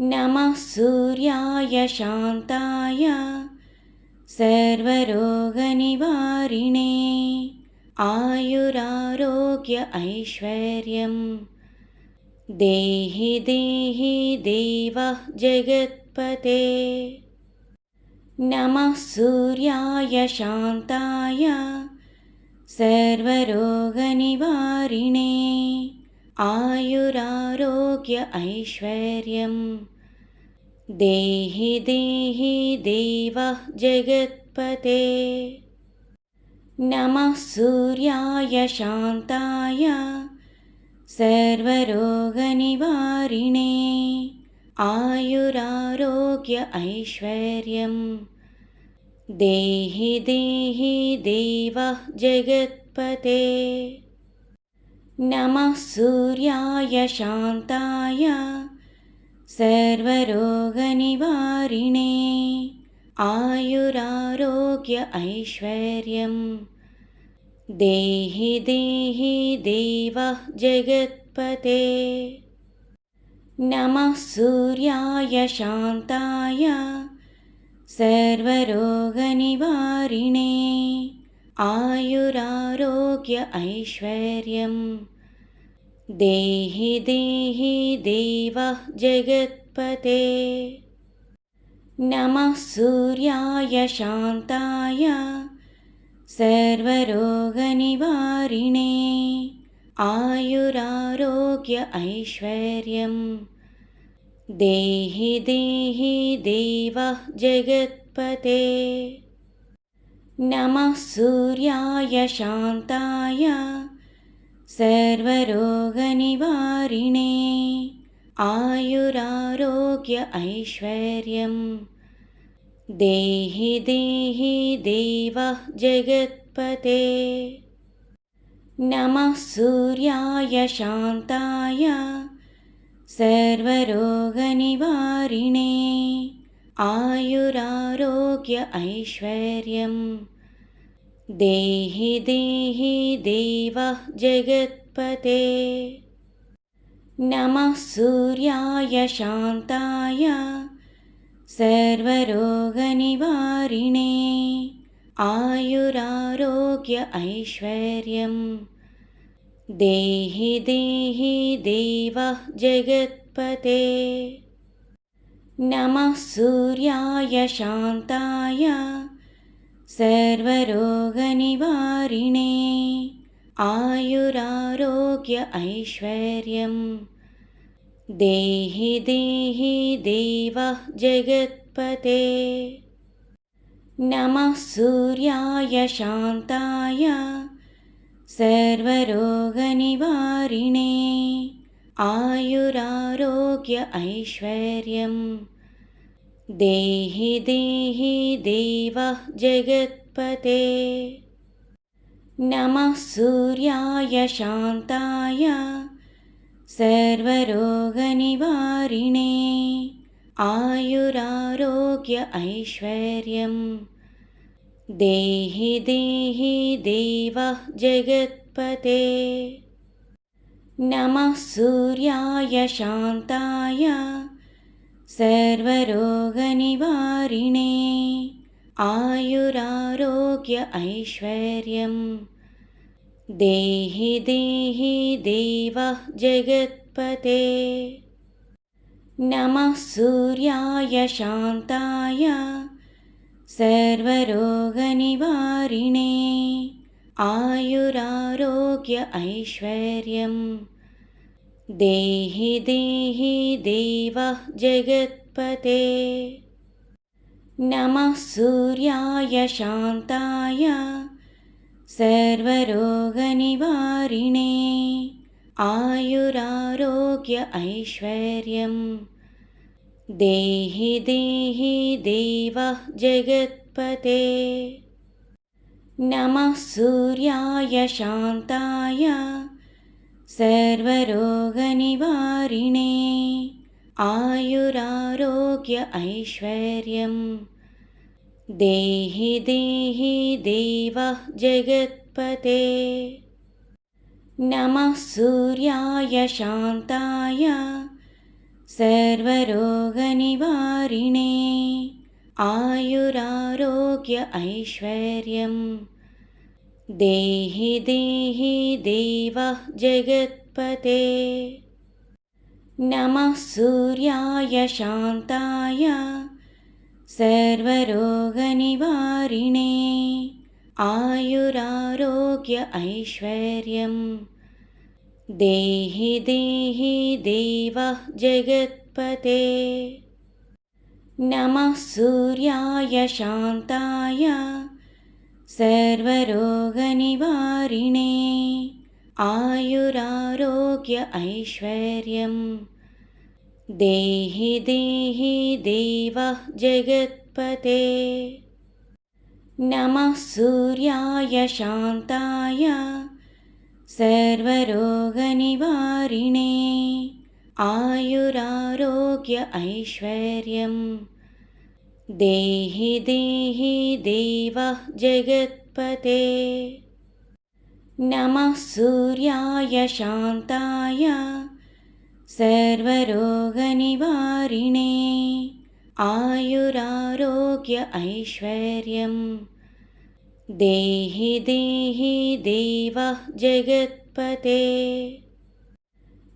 नमः सूर्याय शान्ताय सर्वरोगनिवारिणे आयुरारोग्य ऐश्वर्यं देहि देहि देवः जगत्पते। नमः सूर्याय शान्ताय सर्वरोगनिवारिणे आयुरारोग्य ऐश्वर्यं देहि देहि देवः जगत्पते। नमः सूर्याय शान्ताय सर्वरोगनिवारिणे। आयुरारोग्य ऐश्वर्यं देहि देहि देवः जगत्पते नमः सूर्याय शान्ताय सर्वरोगनिवारिणे आयुरारोग्य ऐश्वर्यं देहि देहि देवः जगत्पते। नमः सूर्याय शान्ताय सर्वरोगनिवारिणे आयुरारोग्य ऐश्वर्यं देहि देहि देवः जगत्पते। नमः सूर्याय शान्ताय सर्वरोगनिवारिणे। आयुरारोग्य ऐश्वर्यं देहि देहि देवः जगत्पते नमः सूर्याय शान्ताय सर्वरोगनिवारिणे आयुरारोग्य ऐश्वर्यं देहि देहि देवः जगत्पते। नमः सूर्याय शान्ताय सर्वरोगनिवारिणे आयुरारोग्य ऐश्वर्यं देहि देहि देवः जगत्पते। नमः सूर्याय शान्ताय सर्वरोगनिवारिणे। आयुरारोग्य ऐश्वर्यं देहि देहि देवः जगत्पते नमः सूर्याय शान्ताय सर्वरोगनिवारिणे आयुरारोग्य ऐश्वर्यं देहि देहि देवः जगत्पते। नमः सूर्याय शान्ताय सर्वरोगनिवारिणे आयुरारोग्य ऐश्वर्यं देहि देहि देवः जगत्पते। नमः सूर्याय शान्ताय सर्वरोगनिवारिणे। आयुरारोग्य ऐश्वर्यं देहि देहि देवः जगत्पते नमः सूर्याय शान्ताय सर्वरोगनिवारिणे आयुरारोग्य ऐश्वर्यं देहि देहि देवः जगत्पते। नमः सूर्याय शान्ताय सर्वरोगनिवारिणे आयुरारोग्य ऐश्वर्यं देहि देहि देवः जगत्पते। नमः सूर्याय शान्ताय सर्वरोगनिवारिणे। आयुरारोग्य ऐश्वर्यं देहि देहि देवः जगत्पते नमः सूर्याय शान्ताय सर्वरोगनिवारिणे आयुरारोग्य ऐश्वर्यं देहि देहि देवः जगत्पते। नमः सूर्याय शान्ताय सर्वरोगनिवारिणे आयुरारोग्य ऐश्वर्यम्। देहि देहि देवः जगत्पते। नमः सूर्याय शान्ताय सर्वरोगनिवारिणे। आयुरारोग्य ऐश्वर्यम्। देहि देहि देवः जगत्पते नमः सूर्याय शान्ताय सर्वरोगनिवारिणे आयुरारोग्य ऐश्वर्यम्। देहि देहि देवः जगत्पते। नमः सूर्याय शान्ताय सर्वरोगनिवारिणे आयुरारोग्य ऐश्वर्यम्। देहि देहि देवः जगत्पते। नमः सूर्याय शान्ताय सर्वरोगनिवारिणे। आयुरारोग्य ऐश्वर्यम्। देहि देहि देवः जगत्पते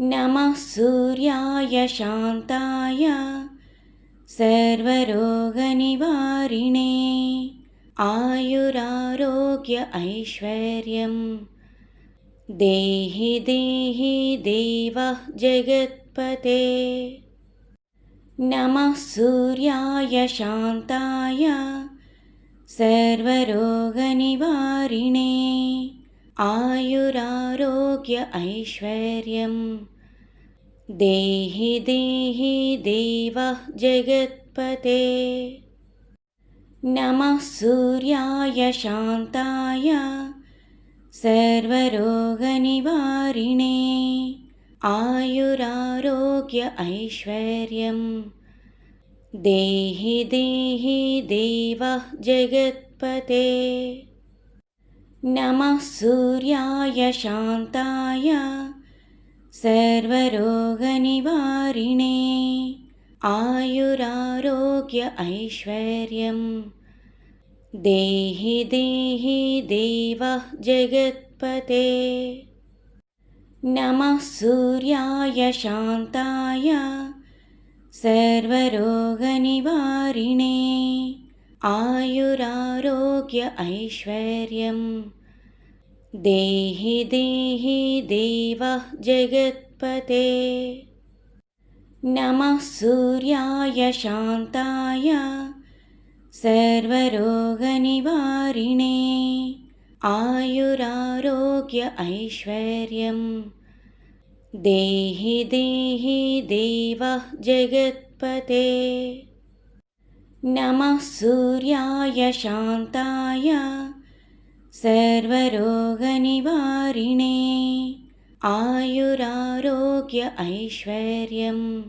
नमः सूर्याय शान्ताय सर्वरोगनिवारिणे आयुरारोग्य ऐश्वर्यम्। देहि देहि देवः जगत्पते। नमः सूर्याय शान्ताय सर्वरोगनिवारिणे आयुरारोग्य ऐश्वर्यम्। देहि देहि देवः जगत्पते। नमः सूर्याय शान्ताय सर्वरोगनिवारिणे। आयुरारोग्य ऐश्वर्यम्। देहि देहि देवः जगत्पते नमः सूर्याय शान्ताय सर्वरोगनिवारिणे आयुरारोग्य ऐश्वर्यम् देहि देहि देवः जगत्पते। नमः सूर्याय शान्ताय सर्वरोगनिवारिणे आयुरारोग्य ऐश्वर्यम्। देहि देहि देवः जगत्पते। नमः सूर्याय शान्ताय सर्वरोगनिवारिणे। आयुरारोग्य ऐश्वर्यम्। देहि देहि देवः जगत्पते नमः सूर्याय शान्ताय सर्वरोगनिवारिणे आयुरारोग्य ऐश्वर्यम्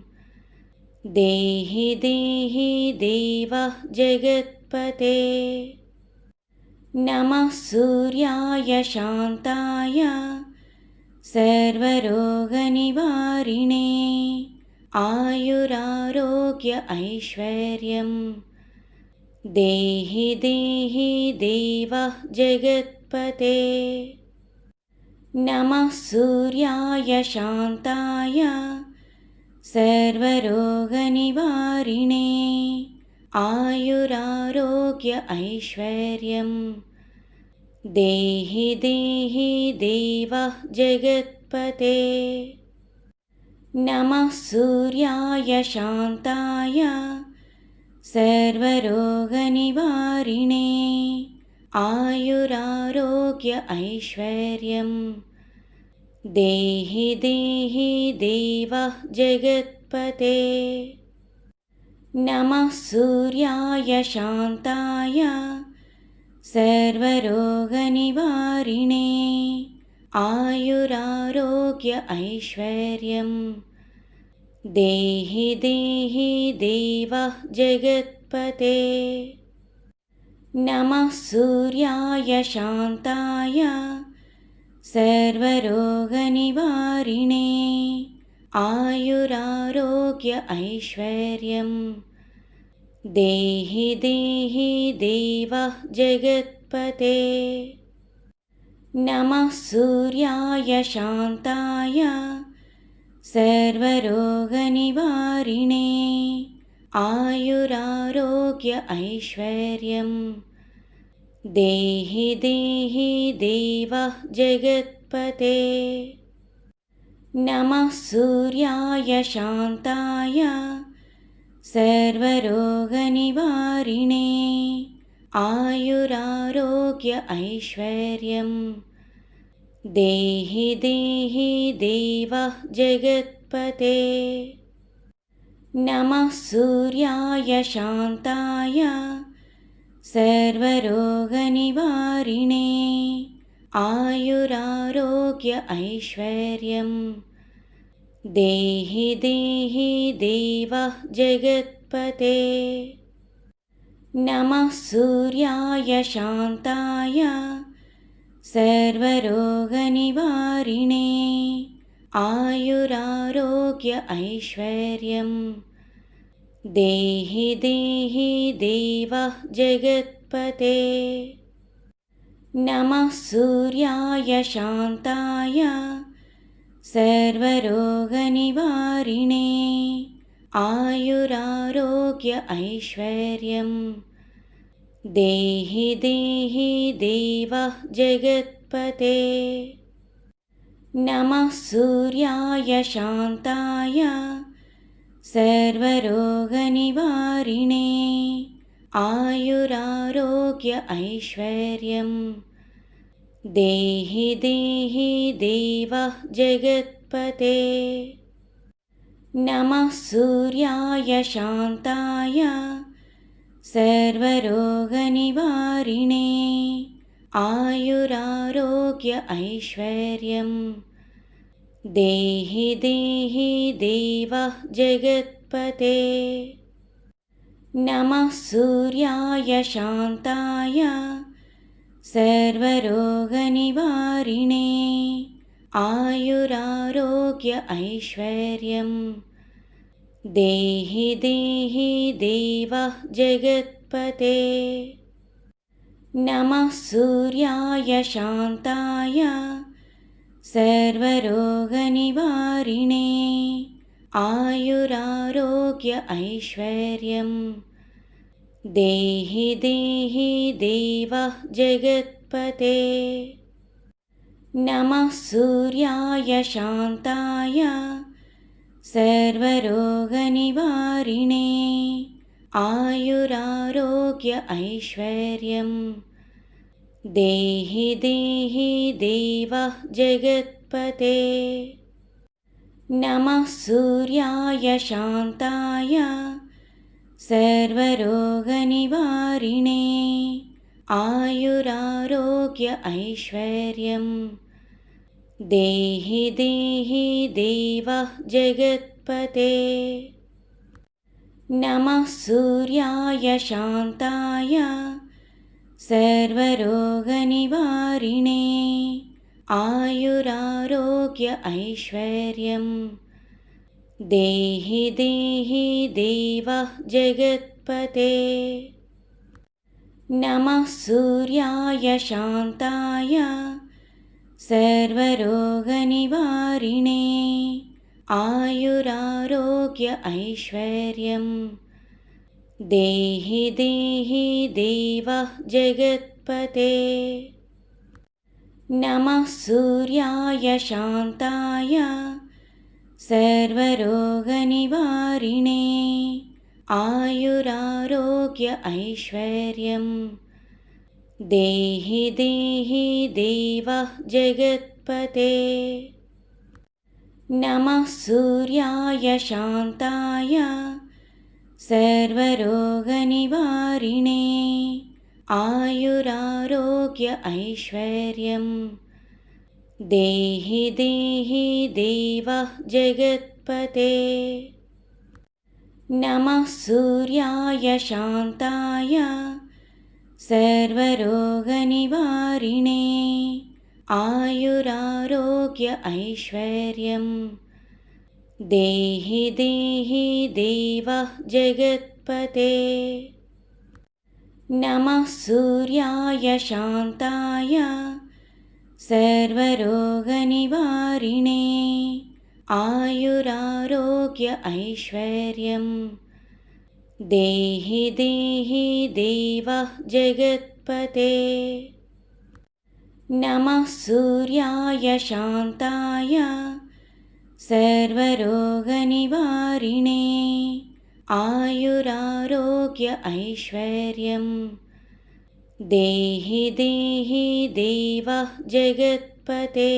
देहि देहि देवः जगत्पते। नमः सूर्याय शान्ताय सर्वरोगनिवारिणे आयुरारोग्य ऐश्वर्यम् देहि देहि देवः जगत्पते। नमः सूर्याय शान्ताय सर्वरोगनिवारिणे। आयुरारोग्य ऐश्वर्यम् देहि देहि देवः जगत्पते नमः सूर्याय शान्ताय सर्वरोगनिवारिणे आयुरारोग्य ऐश्वर्यम् देहि देहि देवः जगत्पते। नमः सूर्याय शान्ताय सर्वरोगनिवारिणे आयुरारोग्य ऐश्वर्यम् देहि देहि देवः जगत्पते। नमः सूर्याय शान्ताय सर्वरोगनिवारिणे। आयुरारोग्य ऐश्वर्यं। देहि देहि देवः जगत्पते नमः सूर्याय शान्ताय सर्वरोगनिवारिणे आयुरारोग्य ऐश्वर्यं। देहि देहि देवः जगत्पते। नमः सूर्याय शान्ताय सर्वरोगनिवारिणे आयुरारोग्य ऐश्वर्यं। देहि देहि देवः जगत्पते। नमः सूर्याय शान्ताय सर्वरोगनिवारिणे। आयुरारोग्य ऐश्वर्यं। देहि देहि देवः जगत्पते नमः सूर्याय शान्ताय सर्वरोगनिवारिणे आयुरारोग्य ऐश्वर्यं। देहि देहि देवः जगत्पते। नमः सूर्याय शान्ताय सर्वरोगनिवारिणे आयुरारोग्य ऐश्वर्यं। देहि देहि देवः जगत्पते। नमः सूर्याय शान्ताय सर्वरोगनिवारिणे। आयुरारोग्य ऐश्वर्यं। देहि देहि देवः जगत्पते नमः सूर्याय शान्ताय सर्वरोगनिवारिणे आयुरारोग्य ऐश्वर्यं। देहि देहि देवः जगत्पते। नमः सूर्याय शान्ताय सर्वरोगनिवारिणे आयुरारोग्य ऐश्वर्यं। देहि देहि देवः जगत्पते। नमः सूर्याय शान्ताय सर्वरोगनिवारिणे। आयुरारोग्य ऐश्वर्यं। देहि देहि देवः जगत्पते नमः सूर्याय शान्ताय सर्वरोगनिवारिणे आयुरारोग्य ऐश्वर्यं। देहि देहि देवः जगत्पते। नमः सूर्याय शान्ताय सर्वरोगनिवारिणे आयुरारोग्य ऐश्वर्यं देहि देहि देवः जगत्पते। नमः सूर्याय शान्ताय सर्वरोगनिवारिणे आयुरारोग्य ऐश्वर्यं देहि देहि देवः जगत्पते। नमः सूर्याय शान्ताय सर्वरोगनिवारिणे आयुरारोग्य ऐश्वर्यं देहि देहि देवः जगत्पते। नमः सूर्याय शान्ताय सर्वरोगनिवारिणे आयुरारोग्य ऐश्वर्यं देहि देहि देवः जगत्पते। नमः सूर्याय शान्ताय सर्वरोगनिवारिणे आयुरारोग्य ऐश्वर्यं देहि देहि देवः जगत्पते। नमः सूर्याय शान्ताय सर्वरोगनिवारिणे आयुरारोग्य ऐश्वर्यं देहि देहि देवः जगत्पते। नमः सूर्याय शान्ताय सर्वरोगनिवारिणे आयुरारोग्य ऐश्वर्यम् देहि देहि देवः जगत्पते। नमः सूर्याय शान्ताय सर्वरोगनिवारिणे आयुरारोग्य ऐश्वर्यम्। देहि देहि देवः जगत्पते